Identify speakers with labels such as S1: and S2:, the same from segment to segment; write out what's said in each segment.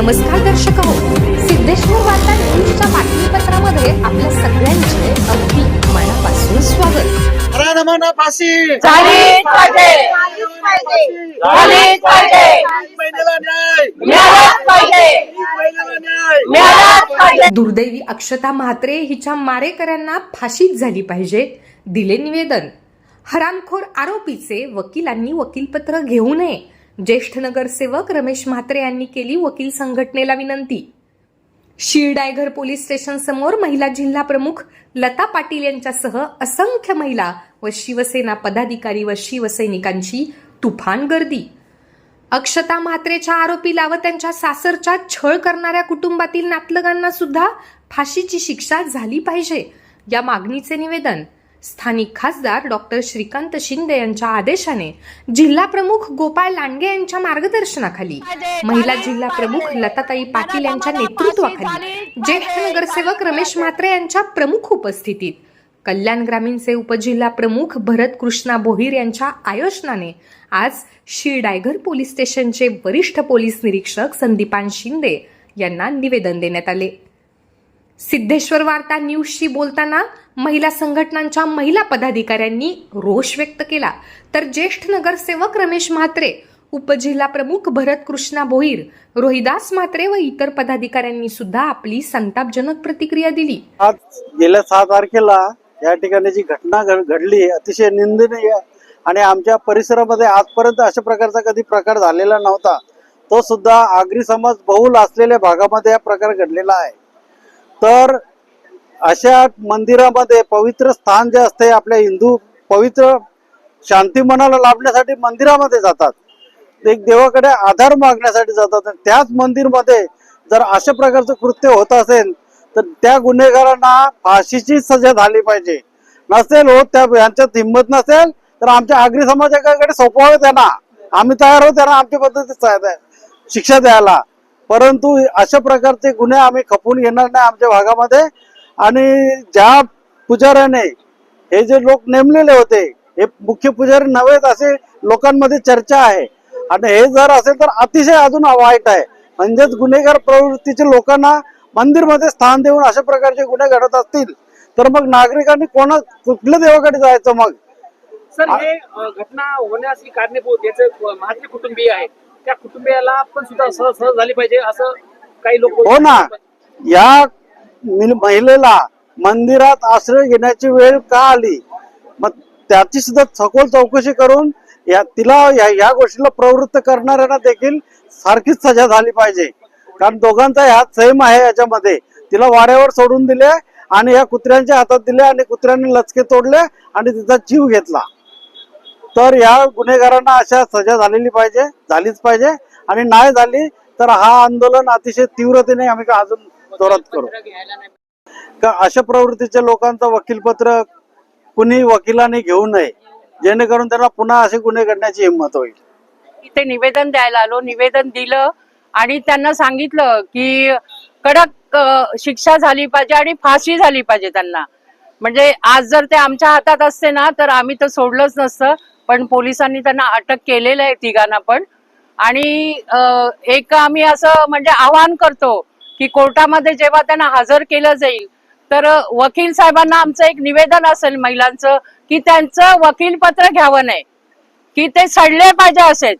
S1: नमस्कार दर्शक हो सिद्धेश्वर वार्ता न्यूजच्या बातमीपत्रामध्ये आपल्या सगळ्यांचे अगदी मनापासून स्वागत.
S2: अरे नमना फाशी
S3: झालीच पाहिजे. झालीच पाहिजे.
S2: महिलेला न्याय
S3: मिळालाच पाहिजे.
S2: महिलेला न्याय
S3: मिळालाच पाहिजे.
S1: दुर्दैवी अक्षता म्हात्रे हिच्या मारेकऱ्यांना फाशीच झाली पाहिजे दिले निवेदन. हरामखोर आरोपीचे वकिलांनी वकीलपत्र घेऊ नये ज्येष्ठ नगरसेवक रमेश म्हात्रे यांनी केली वकील संघटनेला विनंती. शिरडायघर पोलीस स्टेशन समोर महिला जिल्हा प्रमुख लता पाटील यांच्यासह असंख्य महिला व शिवसेना पदाधिकारी व शिवसैनिकांची तुफान गर्दी. अक्षता म्हात्रेच्या आरोपीला व त्यांच्या सासरच्या छळ करणाऱ्या कुटुंबातील नातलगांना सुद्धा फाशीची शिक्षा झाली पाहिजे. या मागणीचे निवेदन स्थानिक खासदार डॉक्टर श्रीकांत शिंदे यांच्या आदेशाने जिल्हा प्रमुख गोपाळ लांडगे यांच्या मार्गदर्शनाखाली महिला जिल्हा प्रमुख लताताई पाटील यांच्या नेतृत्वाखाली ज्येष्ठ नगरसेवक रमेश म्हात्रे यांच्या प्रमुख उपस्थितीत कल्याण ग्रामीणचे उपजिल्हा प्रमुख भरत कृष्णा भोईर यांच्या आयोजनाने आज शिरडायघर पोलीस स्टेशनचे वरिष्ठ पोलीस निरीक्षक संदीपान शिंदे यांना निवेदन देण्यात आले. सिद्धेश्वर वार्ता न्यूजशी बोलताना महिला संघटनांच्या महिला पदाधिकाऱ्यांनी रोष व्यक्त केला. तर ज्येष्ठ नगरसेवक रमेश म्हात्रे उपजिल्हा प्रमुख भरत कृष्णा भोईर रोहिदास म्हात्रे व इतर पदाधिकाऱ्यांनी सुद्धा आपली संतापजनक प्रतिक्रिया दिली.
S2: आज गेल्या सहा तारखेला या ठिकाणी जी घटना घड- घडली अतिशय निंदनीय आणि आमच्या परिसरामध्ये आजपर्यंत अशा प्रकारचा कधी प्रकार झालेला नव्हता. तो सुद्धा आगरी समाज बहुल असलेल्या भागामध्ये हा प्रकार घडलेला आहे. तर अशा मंदिरामध्ये पवित्र स्थान जे असते आपल्या हिंदू पवित्र शांती मनाला लाभण्यासाठी मंदिरामध्ये जातात. एक देवाकडे आधार मागण्यासाठी जातात. त्याच मंदिरमध्ये जर अशा प्रकारचं कृत्य होत असेल तर त्या गुन्हेगारांना फाशीची सजा झाली पाहिजे. नसेल हो त्या यांच्यात हिंमत नसेल तर आमच्या आगरी समाजाकडे सोपवावे त्यांना. आम्ही तयार आहोत त्यांना आमच्या पद्धतीत शिक्षा द्यायला. परंतु अशा प्रकारचे गुन्हे आम्ही खपून येणार नाही आमच्या भागामध्ये. आणि ज्या पुजाऱ्याने हे जे लोक नेमलेले होते हे मुख्य पुजारी नव्हेत असे लोकांमध्ये चर्चा आहे. आणि हे जर असेल तर अतिशय अजून वाईट आहे. म्हणजेच गुन्हेगार प्रवृत्तीचे लोकांना मंदिरमध्ये स्थान देऊन अशा प्रकारचे गुन्हे घडत असतील तर मग नागरिकांनी कोणा कुठल्या देवाकडे जायचं मग?
S4: सर हे घटना होण्याची कारणीभूत याचे महात्मे कुटुंबीय आहेत. त्या कुटुंबियाला पण सुद्धा सहज सहज झाली पाहिजे असं काही लोक
S2: हो ना. या महिलेला मंदिरात आश्रय घेण्याची वेळ का आली? मग त्याची सुद्धा सखोल चौकशी करून या तिला या या गोष्टीला प्रवृत्त करणाऱ्यांना देखील सारखीच सजा झाली पाहिजे. कारण दोघांचा ह्यात सेम आहे याच्यामध्ये. तिला वाड्यावर सोडून दिले आणि या कुत्र्यांच्या हातात दिले आणि कुत्र्यांनी लचके तोडले आणि तिचा जीव घेतला. तर या गुन्हेगारांना अशा सजा झालेली पाहिजे झालीच पाहिजे. आणि नाही झाली तर हा आंदोलन अतिशय तीव्रतेने आम्ही अजून जोरात करू. का अशा प्रवृत्तीच्या लोकांचं वकीलपत्र कुणी वकिलाने घेऊ नये? जेणेकरून त्यांना पुन्हा असे गुन्हे घडण्याची हिंमत होईल.
S3: इथे निवेदन द्यायला आलो निवेदन दिलं आणि त्यांना सांगितलं की कडक शिक्षा झाली पाहिजे आणि फाशी झाली पाहिजे त्यांना. म्हणजे आज जर ते आमच्या हातात असते ना तर आम्ही तर सोडलंच नसतं पण पोलिसांनी त्यांना अटक केलेलं आहे तिघांना पण. आणि एक आम्ही असं म्हणजे आवाहन करतो की कोर्टामध्ये जेव्हा त्यांना हजर केलं जाईल तर वकील साहेबांना आमचं एक निवेदन असेल महिलांचं की त्यांचं वकीलपत्र घ्यावं नाही की ते सडले पाहिजे असेच.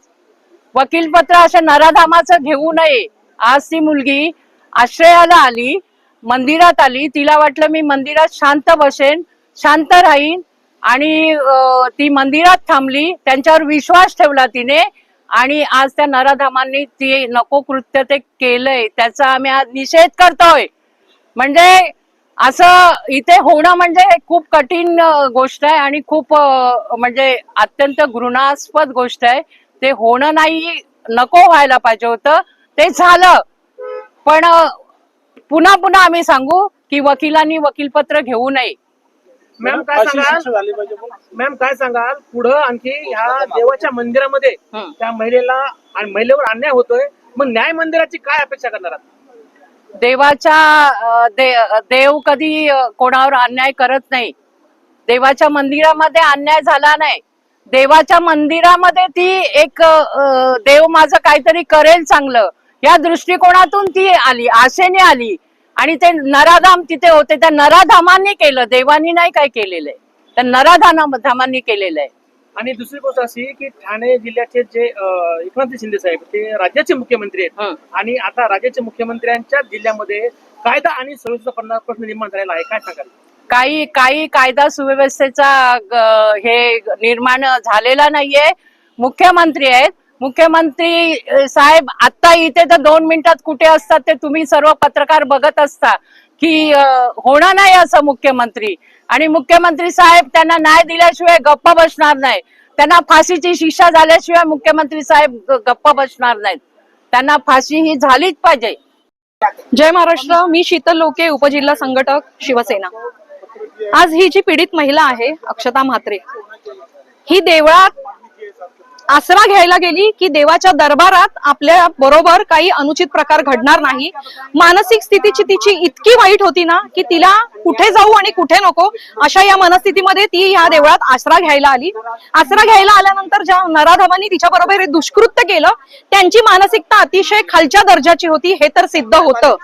S3: वकीलपत्र अशा नराधामाचं घेऊ नये. आज ती मुलगी आश्रयाला आली मंदिरात आली तिला वाटलं मी मंदिरात शांत बसेन शांत राहीन आणि ती मंदिरात थांबली त्यांच्यावर विश्वास ठेवला तिने आणि आज त्या नराधामांनी ती नको कृत्य ते केलंय त्याचा आम्ही आज निषेध करतोय. म्हणजे असं इथे होणं म्हणजे खूप कठीण गोष्ट आहे आणि खूप म्हणजे अत्यंत घृणास्पद गोष्ट आहे. ते होणं नाही नको व्हायला पाहिजे होतं. ते झालं. पण पुन्हा पुन्हा आम्ही सांगू की वकिलांनी वकीलपत्र घेऊ नये.
S4: मॅम काय सांगाल? मॅम काय सांगाल? पुढं आणखी ह्या देवाच्या मंदिरामध्ये
S3: हं.
S4: त्या महिलेला आणि महिलेवर अन्याय होतोय मग न्याय मंदिराची काय अपेक्षा करणार आहात?
S3: देवाच्या अं, दे- देव कधी अं, कोणावर अन्याय करत नाही. देवाच्या मंदिरामध्ये अन्याय झाला नाही. देवाच्या मंदिरामध्ये ती एक अं, देव माझं काहीतरी करेल चांगलं. या दृष्टिकोनातून ती आली आशेने आली. आणि ते नराधाम तिथे होते. त्या नराधामांनी केलं. देवानी नाही काय केलेलं आहे त्या नराधाम धामांनी केलेलं आहे
S4: आणि दुसरी गोष्ट अशी की ठाणे जिल्ह्याचे जे एकनाथ शिंदे साहेब ते राज्याचे मुख्यमंत्री आहेत. आणि आता राज्याच्या मुख्यमंत्र्यांच्या जिल्ह्यामध्ये कायदा आणि सुव्यवस्था प्रश्न निर्माण झालेला आहे. काय सांगाल?
S3: काही काही कायदा सुव्यवस्थेचा हे निर्माण झालेला नाहीये. मुख्यमंत्री आहेत. मुख्यमंत्री साहेब आता इथे तर दोन मिनिटात कुठे असतात ते तुम्ही सर्व पत्रकार बघत असता की होणार नाही असं मुख्यमंत्री. आणि मुख्यमंत्री साहेब त्यांना न्याय दिल्याशिवाय गप्प बसणार नाही त्यांना फाशीची शिक्षा झाल्याशिवाय मुख्यमंत्री साहेब गप्प बसणार नाहीत. त्यांना फाशी ही झालीच पाहिजे.
S5: जय महाराष्ट्र मी शीतल लोके उपजिल्हा संघटक शिवसेना. आज ही जी पीडित महिला आहे अक्षता म्हात्रे ही देवळात आसरा घ्यायला गेली की देवाच्या दरबारात आपल्या बरोबर काही अनुचित प्रकार घडणार नाही. मानसिक स्थितीची तिची इतकी वाईट होती ना की तिला कुठे जाऊ आणि कुठे नको अशा या मनस्थितीमध्ये ती या देवळात आसरा घ्यायला आली. आसरा घ्यायला आल्यानंतर ज्या नराधमांनी तिच्या बरोबर दुष्कृत्य केलं त्यांची मानसिकता अतिशय खालच्या दर्जाची होती हे तर सिद्ध होतं.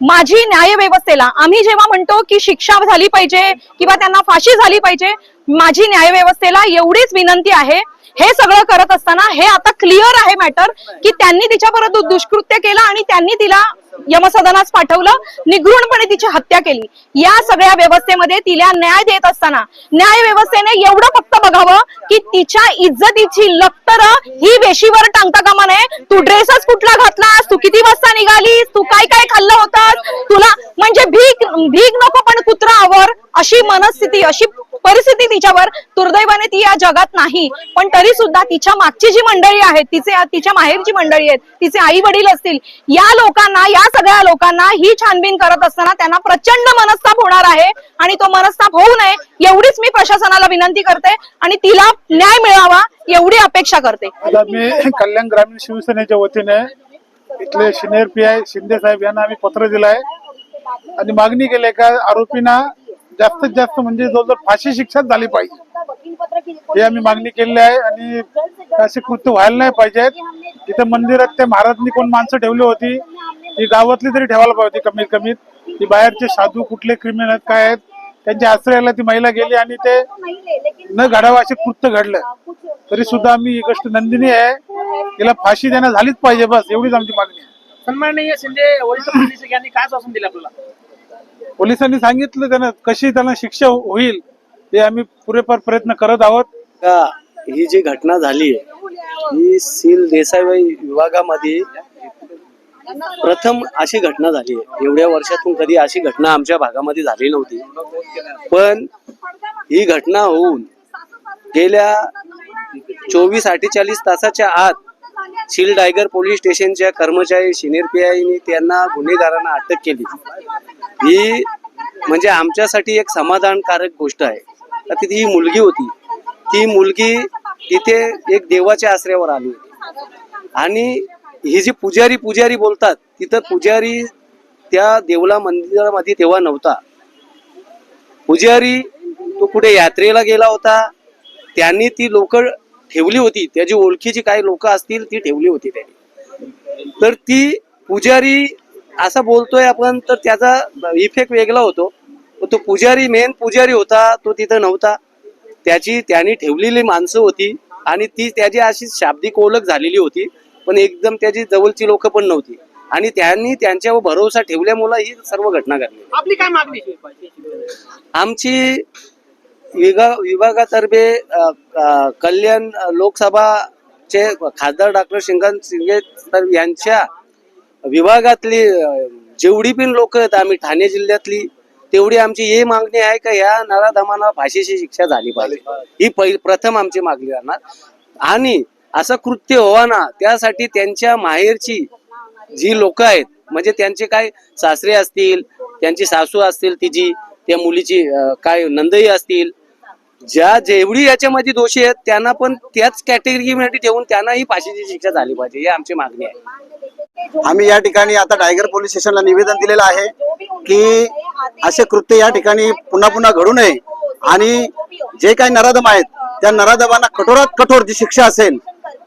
S5: माझी न्याय व्यवस्थेला आम्ही जेव्हा म्हणतो की शिक्षा झाली पाहिजे किंवा त्यांना फाशी झाली पाहिजे माझी न्याय व्यवस्थेला एवढीच विनंती आहे हे सगळं करत असताना हे आता क्लिअर आहे मॅटर की त्यांनी तिच्याबरोबर दु- दुष्कृत्य केलं आणि त्यांनी तिला यमसदनास पाठवलं निगृणपणे तिची हत्या केली. या सगळ्या व्यवस्थेमध्ये तिला न्याय देत असताना न्याय व्यवस्थेने एवढं फक्त बघावं की तिच्या इज्जतीची लक्तर ही वेशीवर टांगता कामा नये तू ड्रेसच कुठला घातलास? तू किती वाजता निघालीस? तू काय काय खाल्लं होतं तुला म्हणजे भीक भीक नको पण कुत्रा आवर अशी मनस्थिती अशी परिस्थिती तिच्यावर दुर्दैवाने ती या जगात नाही. पण तरी सुद्धा तिच्या मागची जी मंडळी आहेत तिचे तिच्या माहेरची मंडळी आहेत तिचे आई वडील असतील या लोकांना या सगळ्या लोकांना ही छानबीन करत असताना त्यांना प्रचंड मनस्ताप होणार आहे आणि तो मनस्ताप होऊ नये एवढीच मी प्रशासनाला विनंती करते आणि तिला न्याय मिळावा एवढी अपेक्षा करते.
S6: मी कल्याण ग्रामीण शिवसेनेच्या वतीने इथले senior P I Shinde saheb यांना आम्ही पत्र दिलं आहे आणि मागणी केली का आरोपींना जास्तीत जास्त म्हणजे जवळजवळ फाशी शिक्षा झाली पाहिजे हे आम्ही मागणी केलेली आहे आणि असे कृत्य व्हायला नाही पाहिजेत. तिथे मंदिरात त्या महाराजांनी कोण माणसं ठेवली होती ती गावातली तरी ठेवायला पाहिजे होती कमीत कमीत ती बाहेरचे साधू कुठले क्रिमिनल काय आहेत त्यांच्या आश्रयाला ती महिला गेली आणि ते न घडावं असे कृत्य घडलं. तरी सुद्धा आम्ही ही गोष्ट नंदिनी आहे. तिला फाशी देण्यात झालीच पाहिजे बस एवढीच आमची मागणी आहे.
S4: सन्माननीय शिंदे वरिष्ठ यांनी काय आश्वासन दिलं आपल्याला?
S6: पोलिसांनी सांगितलं त्यांना कशी त्यांना शिक्षा होईल ते आम्ही पुरेपूर प्रयत्न करत आहोत.
S7: का ही जी घटना झाली आहे ही सील देसाई विभागामध्ये प्रथम अशी घटना झाली आहे. एवढ्या वर्षातून कधी अशी घटना आमच्या भागामध्ये झाली नव्हती. पण ही घटना होऊन गेल्या चोवीस अठ्ठेचाळीस तासाच्या आत सील डायगर पोलीस स्टेशनच्या कर्मचारी सिनियर पी आयनी त्यांना गुन्हेगारांना अटक केली. ही म्हणजे आमच्यासाठी एक समाधानकारक गोष्ट आहे. का ती ही मुलगी होती. ती मुलगी तिथे एक देवाच्या आश्रयावर आली होती. आणि ही जी पुजारी पुजारी बोलतात तिथं पुजारी त्या देवला मंदिरामध्ये तेव्हा नव्हता. पुजारी तो कुठे यात्रेला गेला होता त्यांनी ती लोक ठेवली होती. त्याची ओळखीची काही लोक असतील ती ठेवली होती त्यांनी. तर ती पुजारी असा बोलतोय आपण तर त्याचा इफेक्ट वेगळा होतो. तो पुजारी मेन पुजारी होता तो तिथं नव्हता. त्याची त्यांनी ठेवलेली माणसं होती आणि ती त्याची अशी शाब्दिक ओळख झालेली होती पण एकदम त्याची जवळची लोक पण नव्हती. आणि त्यांनी त्यांच्यावर भरोसा ठेवल्यामुळे ही सर्व घटना घडली.
S4: आपली काय मागणी
S7: आमची विभाग विभागातर्फे कल्याण लोकसभा कल्याण लोकसभाचे खासदार डॉक्टर श्रीकांत सिंगे सर यांच्या विभागातली जेवढी पण लोक आहेत आम्ही ठाणे जिल्ह्यातली तेवढी आमची ही मागणी आहे का या नराधमांना फाशीची शिक्षा झाली पाहिजे. ही पहिली प्रथम आमची मागणी राहणार. आणि असं कृत्य होवा ना त्यासाठी त्यांच्या माहेरची जी लोक आहेत म्हणजे त्यांचे काय सासरे असतील त्यांची सासू असतील तिची त्या मुलीची काय नंदई असतील ज्या जेवढी याच्यामध्ये दोषी आहेत त्यांना पण त्याच कॅटेगरीमध्ये ठेवून त्यांनाही फाशीची शिक्षा झाली पाहिजे ही आमची मागणी आहे.
S2: आम्ही या ठिकाणी आता टायगर पोलीस स्टेशनला निवेदन दिलेलं आहे की असे कृत्य या ठिकाणी पुन्हा पुन्हा घडू नये आणि जे काही नराधम आहेत त्या नराधमांना कठोरात कठोर जी शिक्षा असेल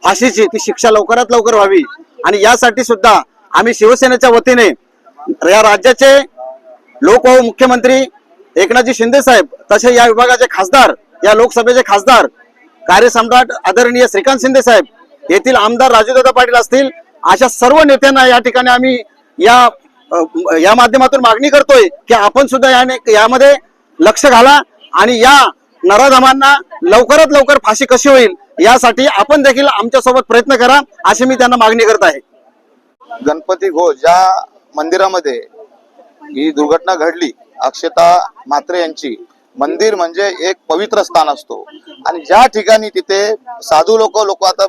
S2: फाशीची ती शिक्षा लवकरात लवकर व्हावी. आणि यासाठी सुद्धा आम्ही शिवसेनेच्या वतीने या राज्याचे लोक मुख्यमंत्री एकनाथजी शिंदे साहेब तसे या विभागाचे खासदार या लोकसभेचे खासदार कार्यसम्राट आदरणीय श्रीकांत शिंदे साहेब येथील आमदार राजूदादा पाटील असतील अशा सर्व नेत्यांना या ठिकाणी आम्ही या या माध्यमातून मागणी करतोय की आपण सुद्धा याने यामध्ये लक्ष घाला आणि या नराधमांना लवकरात लवकर फाशी कशी होईल यासाठी आपण देखील आमच्यासोबत प्रयत्न करा अशी मी त्यांना मागणी करत आहे.
S8: गणपती घोष ज्या मंदिरामध्ये ही दुर्घटना घडली. अक्षता म्हात्रे यांची मंदिर म्हणजे एक पवित्र स्थान असतो. आणि ज्या ठिकाणी तिथे साधू लोक लोक आता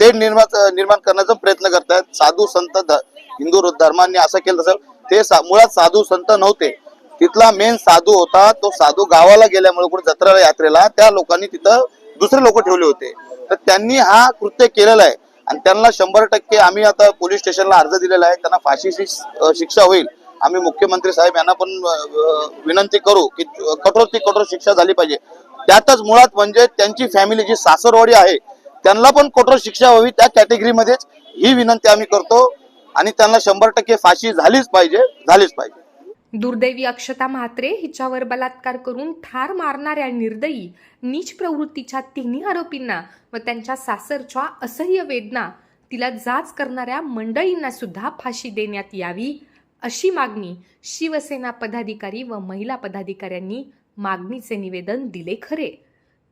S8: ते निर्माण निर्माण करण्याचा प्रयत्न करतायत. साधू संत ध- हिंदू धर्मांनी असं केलं तसं ते सा- मुळात साधू संत नव्हते. तिथला मेन साधू होता तो साधू गावाला गेल्यामुळे कुठे जत्रा यात्रेला त्या लोकांनी तिथं दुसरे लोक ठेवले होते. तर त्यांनी हा कृत्य केलेला आहे. आणि त्यांना शंभर टक्के आम्ही आता पोलीस स्टेशनला अर्ज दिलेला आहे. त्यांना फाशीची शिक्षा होईल. आम्ही मुख्यमंत्री साहेब यांना पण विनंती करू की कठोर ती कठोर शिक्षा झाली पाहिजे. त्यातच मुळात म्हणजे त्यांची फॅमिली जी सासरवाडी आहे त्यांना पण कठोर शिक्षा व्हावी त्या कॅटेगरीमध्येच ही विनंती आम्ही करतो आणि त्यांना शंभर टक्के फाशी झालीच पाहिजे झालीच पाहिजे.
S1: दुर्दैवी अक्षता म्हात्रे हिच्यावर बलात्कार करून ठार मारणाऱ्या निर्दयी नीच प्रवृत्तीच्या तिन्ही आरोपींना व त्यांच्या सासरच्या असह्य वेदना तिला जाच करणाऱ्या मंडळींना सुद्धा फाशी देण्यात यावी. अशी मागणी शिवसेना पदाधिकारी व महिला पदाधिकाऱ्यांनी मागणीचे निवेदन दिले खरे.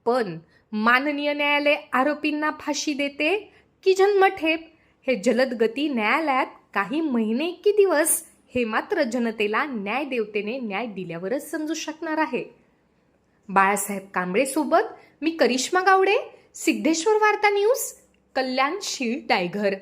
S1: पण माननीय न्यायालय आरोपींना फाशी देते की जन्मठेप? हे जलदगती न्यायालयात काही महिने की दिवस हे मात्र जनतेला न्याय देवतेने न्याय दिल्यावरच समजू शकणार आहे. बाळासाहेब कांबळे सोबत मी करिश्मा गावडे सिद्धेश्वर वार्ता न्यूज कल्याण शीळ टायघर.